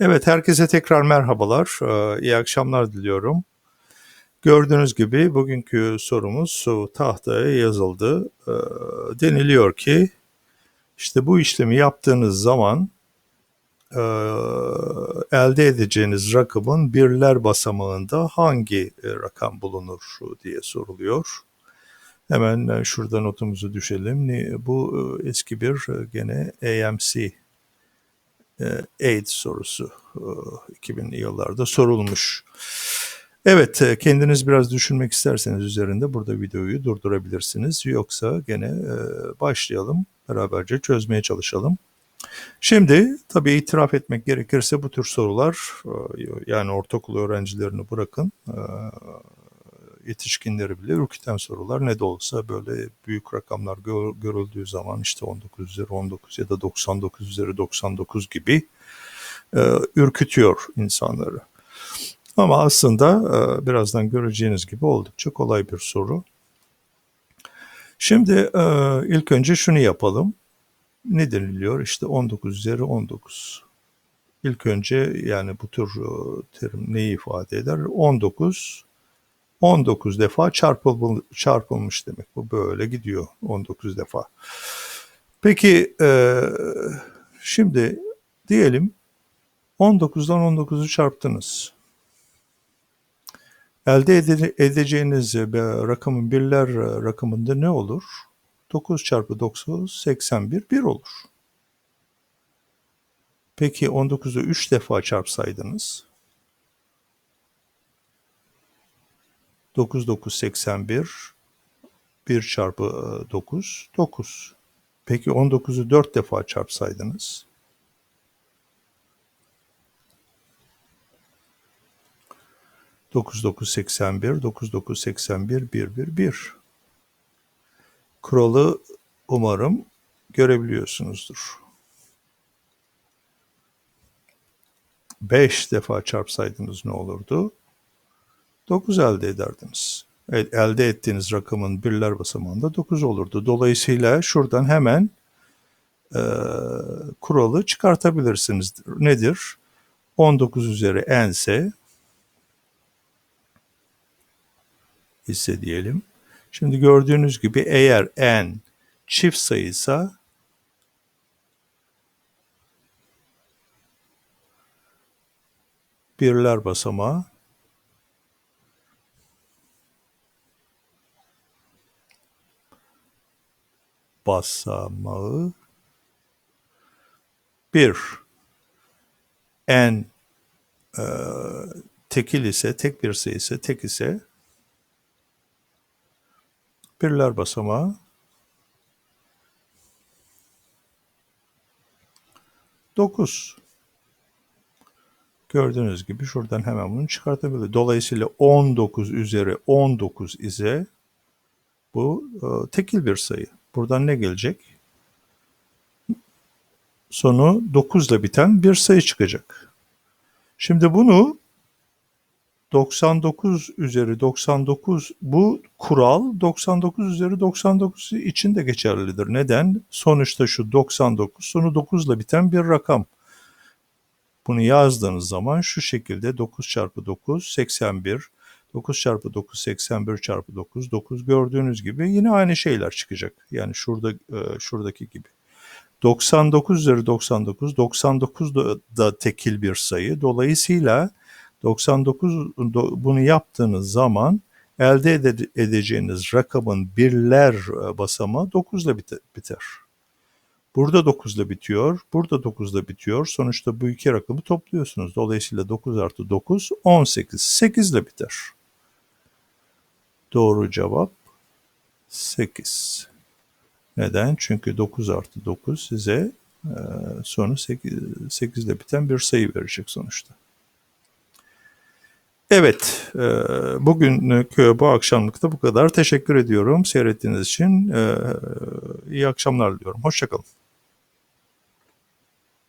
Evet, herkese tekrar merhabalar. Ee, iyi akşamlar diliyorum. Gördüğünüz gibi bugünkü sorumuz tahtaya yazıldı. Ee, deniliyor ki işte bu işlemi yaptığınız zaman e, elde edeceğiniz rakamın birler basamağında hangi e, rakam bulunur diye soruluyor. Hemen e, şurada notumuzu düşelim. Bu eski bir gene AMC AIDS sorusu e, 2000'li yıllarda sorulmuş. Evet, kendiniz biraz düşünmek isterseniz üzerinde burada videoyu durdurabilirsiniz. Yoksa gene başlayalım, beraberce çözmeye çalışalım. Şimdi tabii itiraf etmek gerekirse bu tür sorular yani ortaokul öğrencilerini bırakın yetişkinleri bile ürküten sorular ne de olsa böyle büyük rakamlar gör- görüldüğü zaman işte 19 üzeri 19 ya da 99 üzeri 99 gibi e, ürkütüyor insanları. Ama aslında e, birazdan göreceğiniz gibi oldukça kolay bir soru. Şimdi e, ilk önce şunu yapalım. Ne deniliyor? İşte 19 üzeri 19. İlk önce yani bu tür e, terim neyi ifade eder? 19 19 defa çarpıl, çarpılmış demek. Bu böyle gidiyor 19 defa. Peki e, şimdi diyelim 19'dan 19'u çarptınız. Elde ede- edeceğiniz e, rakamın birler e, rakamında ne olur? 9 çarpı 9 81 1 olur. Peki 19'u 3 defa çarpsaydınız 9 9 81 1 çarpı e, 9 9. Peki 19'u 4 defa çarpsaydınız 9 9 81 9 9 81 1 1 1. Kuralı umarım görebiliyorsunuzdur. 5 defa çarpsaydınız ne olurdu? 9 elde ederdiniz. El- Elde ettiğiniz rakamın birler basamağında 9 olurdu. Dolayısıyla şuradan hemen e, kuralı çıkartabilirsiniz. Nedir? 19 üzeri n ise ise diyelim. Şimdi gördüğünüz gibi eğer n çift sayıysa birler basamağı basamağı 1 n e, tekil ise tek bir sayı ise tek ise birler basamağı 9. Gördüğünüz gibi şuradan hemen bunu çıkartabilir. Dolayısıyla 19 üzeri 19 ise bu e, tekil bir sayı. Buradan ne gelecek? Sonu 9 ile biten bir sayı çıkacak. Şimdi bunu 99 üzeri 99 bu kural 99 üzeri 99 için de geçerlidir. Neden? Sonuçta şu 99 sonu 9 ile biten bir rakam. Bunu yazdığınız zaman şu şekilde 9 çarpı 9 81 9 çarpı 9 81 çarpı 9 9 gördüğünüz gibi yine aynı şeyler çıkacak. Yani şurada e, şuradaki gibi. 99 üzeri 99 99 da, da tekil bir sayı. Dolayısıyla 99 do- bunu yaptığınız zaman elde ede- edeceğiniz rakamın birler e, basamağı 9 ile bite- biter. Burada 9 ile bitiyor, burada 9 ile bitiyor. Sonuçta bu iki rakamı topluyorsunuz. Dolayısıyla 9 artı 9 18. 8 ile biter. Doğru cevap 8. Neden? Çünkü 9 artı 9 size e, sonu 8, 8 ile biten bir sayı verecek sonuçta. Evet, e, bugünlük e, bu akşamlık da bu kadar. Teşekkür ediyorum seyrettiğiniz için. E, iyi akşamlar diliyorum. Hoşçakalın.